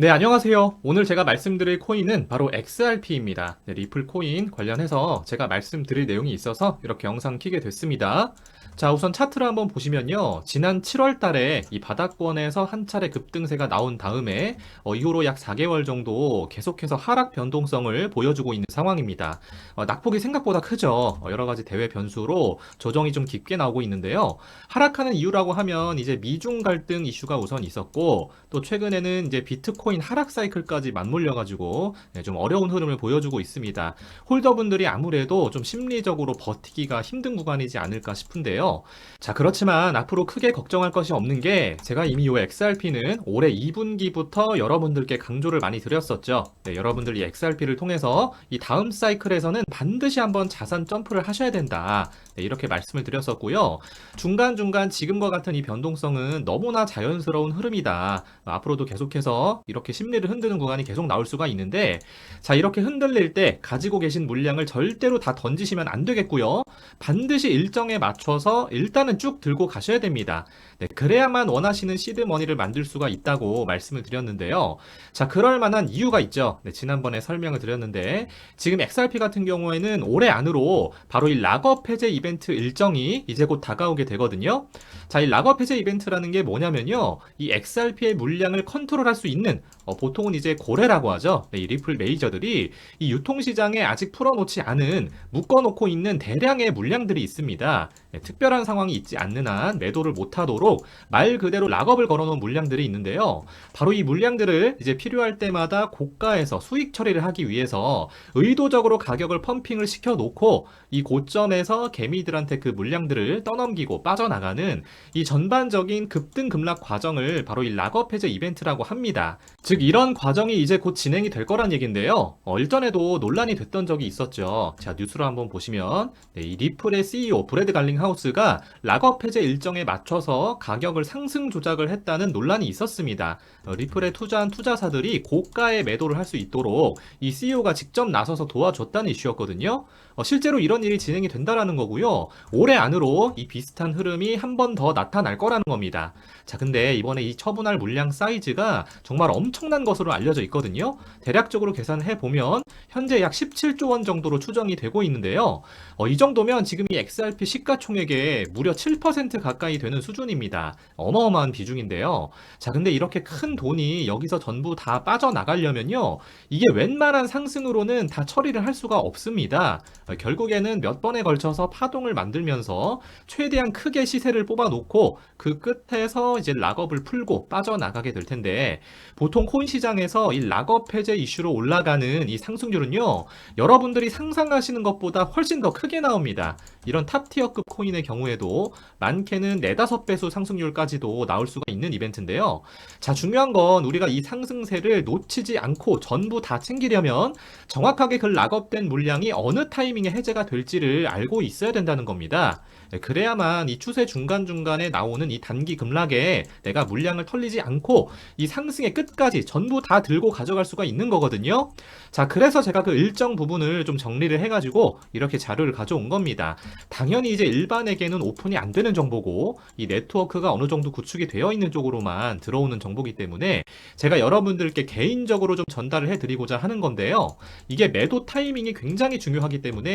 네, 안녕하세요. 오늘 제가 말씀드릴 코인은 바로 XRP입니다. 네, 리플 코인 관련해서 제가 말씀드릴 내용이 있어서 이렇게 영상 키게 됐습니다. 자, 우선 차트를 한번 보시면요. 지난 7월 달에 이 바닥권에서 한 차례 급등세가 나온 다음에 어, 이후로 약 4개월 정도 계속해서 하락 변동성을 보여주고 있는 상황입니다. 어, 낙폭이 생각보다 크죠. 어, 여러 가지 대외 변수로 조정이 좀 깊게 나오고 있는데요. 하락하는 이유라고 하면 이제 미중 갈등 이슈가 우선 있었고 또 최근에는 이제 비트코인 하락 사이클까지 맞물려 가지고 네, 좀 어려운 흐름을 보여주고 있습니다. 홀더분들이 아무래도 좀 심리적으로 버티기가 힘든 구간이지 않을까 싶은데요. 자, 그렇지만 앞으로 크게 걱정할 것이 없는 게 제가 이미 이 XRP는 올해 2분기부터 여러분들께 강조를 많이 드렸었죠. 네, 여러분들 이 XRP를 통해서 이 다음 사이클에서는 반드시 한번 자산 점프를 하셔야 된다. 네, 이렇게 말씀을 드렸었고요. 중간중간 지금과 같은 이 변동성은 너무나 자연스러운 흐름이다. 앞으로도 계속해서 이 렇게 심리를 흔드는 구간이 계속 나올 수가 있는데 자, 이렇게 흔들릴 때 가지고 계신 물량을 절대로 다 던지시면 안 되겠고요. 반드시 일정에 맞춰서 일단은 쭉 들고 가셔야 됩니다. 네, 그래야만 원하시는 시드머니를 만들 수가 있다고 말씀을 드렸는데요. 자, 그럴 만한 이유가 있죠. 네, 지난번에 설명을 드렸는데 지금 XRP 같은 경우에는 올해 안으로 바로 이 락업 해제 이벤트 일정이 이제 곧 다가오게 되거든요. 자, 이 락업 해제 이벤트라는 게 뭐냐면요. 이 XRP의 물량을 컨트롤할 수 있는 어, 보통은 이제 고래라고 하죠. 네, 이 리플 메이저들이 이 유통시장에 아직 풀어놓지 않은 묶어놓고 있는 대량의 물량들이 있습니다. 네, 특별한 상황이 있지 않는 한 매도를 못하도록 말 그대로 락업을 걸어놓은 물량들이 있는데요. 바로 이 물량들을 이제 필요할 때마다 고가에서 수익 처리를 하기 위해서 의도적으로 가격을 펌핑을 시켜놓고 이 고점에서 개미들한테 그 물량들을 떠넘기고 빠져나가는 이 전반적인 급등 급락 과정을 바로 이 락업 해제 이벤트라고 합니다. 즉 이런 과정이 이제 곧 진행이 될 거란 얘긴데요. 어, 일전에도 논란이 됐던 적이 있었죠. 자 뉴스로 한번 보시면 네, 이 리플의 CEO 브래드 갈링하우스가 락업 해제 일정에 맞춰서 가격을 상승 조작을 했다는 논란이 있었습니다. 어, 리플에 투자한 투자사들이 고가에 매도를 할 수 있도록 이 CEO가 직접 나서서 도와줬다는 이슈였거든요. 어, 실제로 이런 일이 진행이 된다라는 거고요. 올해 안으로 이 비슷한 흐름이 한 번 더 나타날 거라는 겁니다. 자, 근데 이번에 이 처분할 물량 사이즈가 정말 엄청난 것으로 알려져 있거든요. 대략적으로 계산해 보면 현재 약 17조 원 정도로 추정이 되고 있는데요. 어, 이 정도면 지금 이 XRP 시가총액의 무려 7% 가까이 되는 수준입니다. 어마어마한 비중인데요. 자, 근데 이렇게 큰 돈이 여기서 전부 다 빠져나가려면요. 이게 웬만한 상승으로는 다 처리를 할 수가 없습니다. 어, 결국에는 몇 번에 걸쳐서 파동을 만들면서 최대한 크게 시세를 뽑아놓고 그 끝에서 이제 락업을 풀고 빠져나가게 될 텐데 보통 코인 시장에서 이 락업 해제 이슈로 올라가는 이 상승률은요. 여러분들이 상상하시는 것보다 훨씬 더 크게 나옵니다. 이런 탑티어급 코인의 경우에도 많게는 4, 5배수 상승률까지도 나올 수가 있는 이벤트인데요. 자, 중요한 건 우리가 이 상승세를 놓치지 않고 전부 다 챙기려면 정확하게 그 락업된 물량이 어느 타이밍 에 해제가 될지를 알고 있어야 된다는 겁니다. 네, 그래야만 이 추세 중간중간에 나오는 이 단기 급락에 내가 물량을 털리지 않고 이 상승의 끝까지 전부 다 들고 가져갈 수가 있는 거거든요. 자, 그래서 제가 그 일정 부분을 좀 정리를 해가지고 이렇게 자료를 가져온 겁니다. 당연히 이제 일반에게는 오픈이 안 되는 정보고 이 네트워크가 어느 정도 구축이 되어 있는 쪽으로만 들어오는 정보기 때문에 제가 여러분들께 개인적으로 좀 전달을 해드리고자 하는 건데요. 이게 매도 타이밍이 굉장히 중요하기 때문에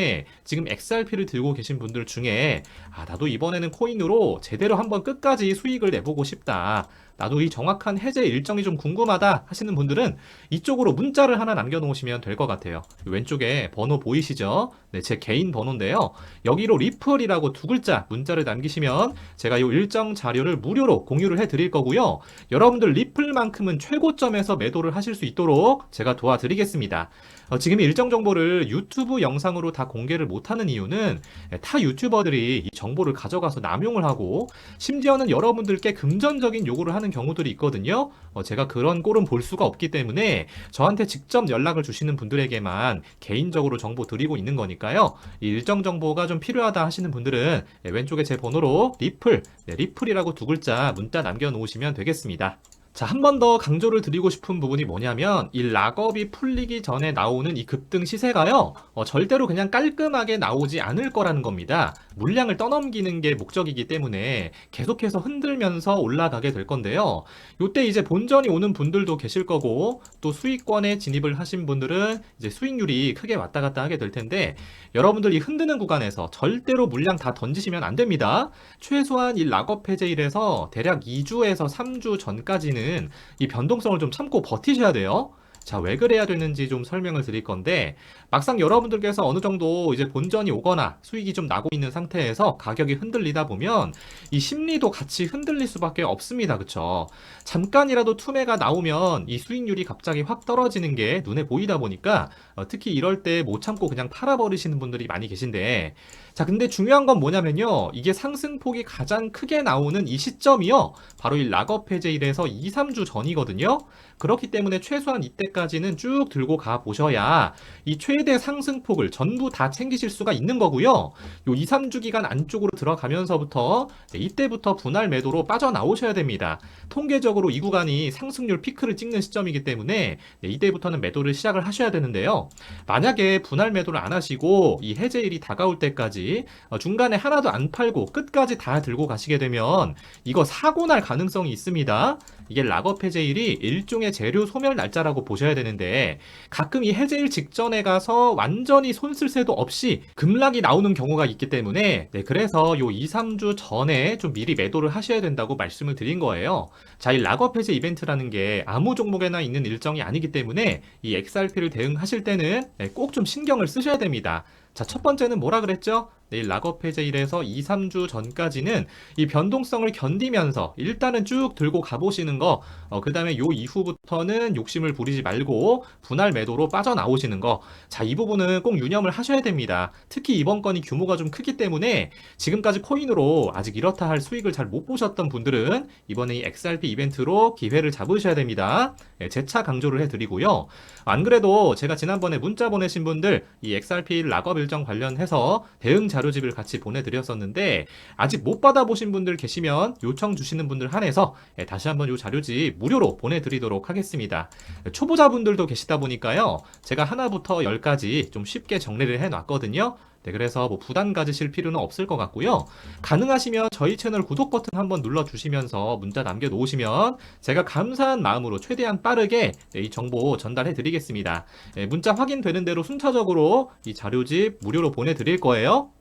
지금 XRP를 들고 계신 분들 중에 아, 나도 이번에는 코인으로 제대로 한번 끝까지 수익을 내보고 싶다. 나도 이 정확한 해제 일정이 좀 궁금하다 하시는 분들은 이쪽으로 문자를 하나 남겨놓으시면 될 것 같아요. 왼쪽에 번호 보이시죠? 네, 제 개인 번호인데요. 여기로 리플이라고 두 글자 문자를 남기시면 제가 이 일정 자료를 무료로 공유를 해드릴 거고요. 여러분들 리플만큼은 최고점에서 매도를 하실 수 있도록 제가 도와드리겠습니다. 어, 지금 일정 정보를 유튜브 영상으로 다 공개를 못하는 이유는 타 유튜버들이 이 정보를 가져가서 남용을 하고 심지어는 여러분들께 금전적인 요구를 하는 경우들이 있거든요. 어, 제가 그런 꼴은 볼 수가 없기 때문에 저한테 직접 연락을 주시는 분들에게만 개인적으로 정보 드리고 있는 거니까요. 이 일정 정보가 좀 필요하다 하시는 분들은 네, 왼쪽에 제 번호로 리플, 네, 리플이라고 두 글자 문자 남겨놓으시면 되겠습니다. 자, 한 번 더 강조를 드리고 싶은 부분이 뭐냐면, 이 락업이 풀리기 전에 나오는 이 급등 시세가요, 어, 절대로 그냥 깔끔하게 나오지 않을 거라는 겁니다. 물량을 떠넘기는 게 목적이기 때문에 계속해서 흔들면서 올라가게 될 건데요. 요때 이제 본전이 오는 분들도 계실 거고 또 수익권에 진입을 하신 분들은 이제 수익률이 크게 왔다 갔다 하게 될 텐데 여러분들 이 흔드는 구간에서 절대로 물량 다 던지시면 안 됩니다. 최소한 이 락업 해제일에서 대략 2주에서 3주 전까지는 이 변동성을 좀 참고 버티셔야 돼요. 자, 왜 그래야 되는지 좀 설명을 드릴 건데, 막상 여러분들께서 어느 정도 이제 본전이 오거나 수익이 좀 나고 있는 상태에서 가격이 흔들리다 보면 이 심리도 같이 흔들릴 수밖에 없습니다. 그쵸? 잠깐이라도 투매가 나오면 이 수익률이 갑자기 확 떨어지는 게 눈에 보이다 보니까 어, 특히 이럴 때 못 참고 그냥 팔아버리시는 분들이 많이 계신데, 자, 근데 중요한 건 뭐냐면요. 이게 상승폭이 가장 크게 나오는 이 시점이요. 바로 이 락업 해제일에서 2, 3주 전이거든요. 그렇기 때문에 최소한 이때 까지는 쭉 들고 가 보셔야 이 최대 상승폭을 전부 다 챙기실 수가 있는 거고요. 요 2, 3주 기간 안쪽으로 들어가면서부터 네, 이때부터 분할 매도로 빠져나오셔야 됩니다. 통계적으로 이 구간이 상승률 피크를 찍는 시점이기 때문에 네, 이때부터는 매도를 시작을 하셔야 되는데요. 만약에 분할 매도를 안 하시고 이 해제일이 다가올 때까지 어, 중간에 하나도 안 팔고 끝까지 다 들고 가시게 되면 이거 사고 날 가능성이 있습니다. 이게 락업 해제일이 일종의 재료 소멸 날짜라고 보셔야 되는데 가끔 이 해제일 직전에 가서 완전히 손쓸 새도 없이 급락이 나오는 경우가 있기 때문에 네, 그래서 요 2, 3주 전에 좀 미리 매도를 하셔야 된다고 말씀을 드린 거예요. 자, 이 락업 해제 이벤트라는 게 아무 종목에나 있는 일정이 아니기 때문에 이 XRP를 대응하실 때는 네, 꼭좀 신경을 쓰셔야 됩니다. 자, 첫 번째는 뭐라 그랬죠? 내일 락업 해제 일에서 2, 3주 전까지는 이 변동성을 견디면서 일단은 쭉 들고 가보시는 거, 어, 그 다음에 요 이후부터는 욕심을 부리지 말고 분할 매도로 빠져나오시는 거. 자, 이 부분은 꼭 유념을 하셔야 됩니다. 특히 이번 건이 규모가 좀 크기 때문에 지금까지 코인으로 아직 이렇다 할 수익을 잘 못 보셨던 분들은 이번에 이 XRP 이벤트로 기회를 잡으셔야 됩니다. 예, 재차 강조를 해드리고요. 안 그래도 제가 지난번에 문자 보내신 분들 이 XRP 락업 일정 관련해서 대응 자료집을 같이 보내드렸었는데 아직 못 받아보신 분들 계시면 요청 주시는 분들 한해서 예, 다시 한번 요 자료집 무료로 보내드리도록 하겠습니다. 초보자분들도 계시다 보니까요. 제가 하나부터 열까지 좀 쉽게 정리를 해놨거든요. 네, 그래서 뭐 부담 가지실 필요는 없을 것 같고요. 가능하시면 저희 채널 구독 버튼 한번 눌러주시면서 문자 남겨놓으시면 제가 감사한 마음으로 최대한 빠르게 네, 이 정보 전달해 드리겠습니다. 네, 문자 확인되는 대로 순차적으로 이 자료집 무료로 보내드릴 거예요.